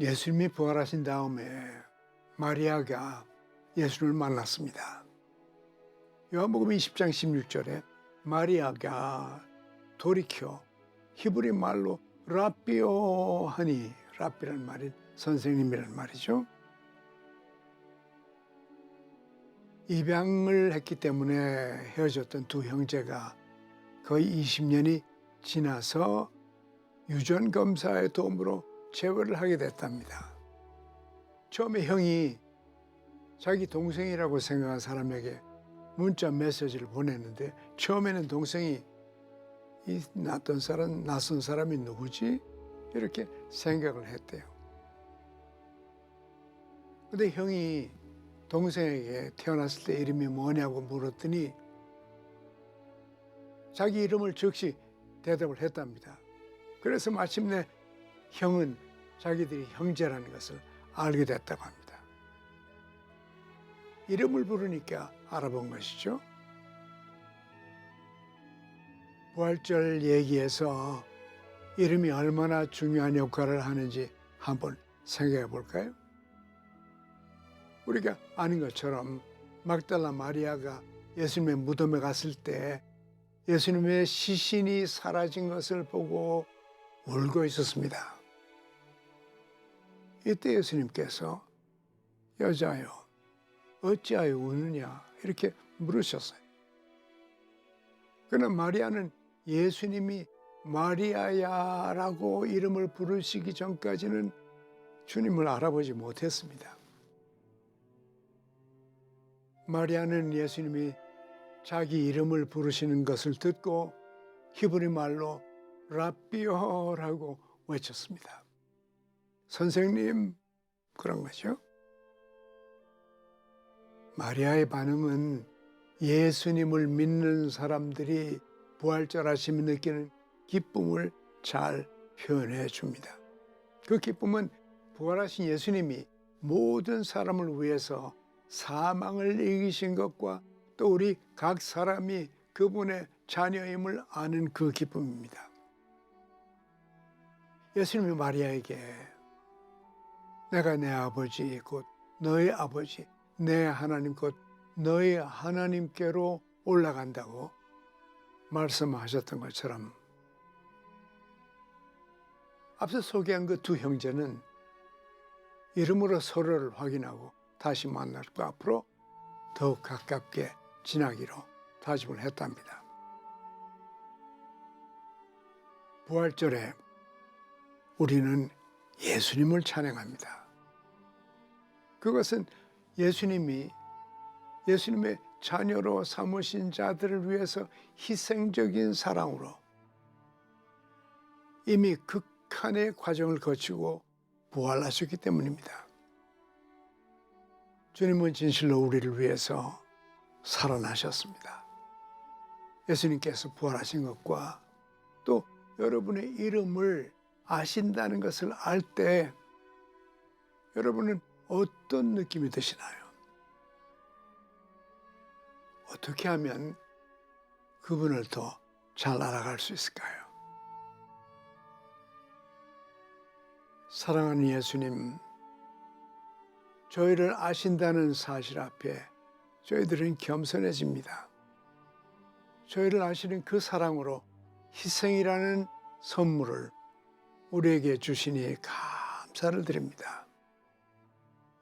예수님이 부활하신 다음에 마리아가 예수를 만났습니다. 요한복음 20장 16절에 마리아가 돌이켜 히브리 말로 라비오 하니 라비란 말이 선생님이란 말이죠. 입양을 했기 때문에 헤어졌던 두 형제가 거의 20년이 지나서 유전 검사의 도움으로 재회를 하게 됐답니다. 처음에 형이 자기 동생이라고 생각한 사람에게 문자 메시지를 보냈는데 처음에는 동생이 이 낯선 사람 낯선 사람이 누구지 이렇게 생각을 했대요. 근데 형이 동생에게 태어났을 때 이름이 뭐냐고 물었더니 자기 이름을 즉시 대답을 했답니다. 그래서 마침내 형은 자기들이 형제라는 것을 알게 됐다고 합니다. 이름을 부르니까 알아본 것이죠. 부활절 얘기에서 이름이 얼마나 중요한 역할을 하는지 한번 생각해 볼까요? 우리가 아는 것처럼 막달라 마리아가 예수님의 무덤에 갔을 때 예수님의 시신이 사라진 것을 보고 울고 있었습니다. 이때 예수님께서 여자여 어찌하여 우느냐 이렇게 물으셨어요. 그러나 마리아는 예수님이 마리아야라고 이름을 부르시기 전까지는 주님을 알아보지 못했습니다. 마리아는 예수님이 자기 이름을 부르시는 것을 듣고 히브리 말로 라비오라고 외쳤습니다. 선생님 그런 거죠. 마리아의 반응은 예수님을 믿는 사람들이 부활절 아침에 느끼는 기쁨을 잘 표현해 줍니다. 그 기쁨은 부활하신 예수님이 모든 사람을 위해서 사망을 이기신 것과 또 우리 각 사람이 그분의 자녀임을 아는 그 기쁨입니다. 예수님이 마리아에게 내가 내 아버지 곧 너의 아버지 내 하나님 곧 너희 하나님께로 올라간다고 말씀하셨던 것처럼 앞서 소개한 그 두 형제는 이름으로 서로를 확인하고 다시 만났고 앞으로 더욱 가깝게 지나기로 다짐을 했답니다. 부활절에 우리는 예수님을 찬양합니다. 그것은 예수님이 예수님의 자녀로 삼으신 자들을 위해서 희생적인 사랑으로 이미 극한의 과정을 거치고 부활하셨기 때문입니다. 주님은 진실로 우리를 위해서 살아나셨습니다. 예수님께서 부활하신 것과 또 여러분의 이름을 아신다는 것을 알 때 여러분은 어떤 느낌이 드시나요? 어떻게 하면 그분을 더 잘 알아갈 수 있을까요? 사랑하는 예수님, 저희를 아신다는 사실 앞에 저희들은 겸손해집니다. 저희를 아시는 그 사랑으로 희생이라는 선물을 우리에게 주시니 감사를 드립니다.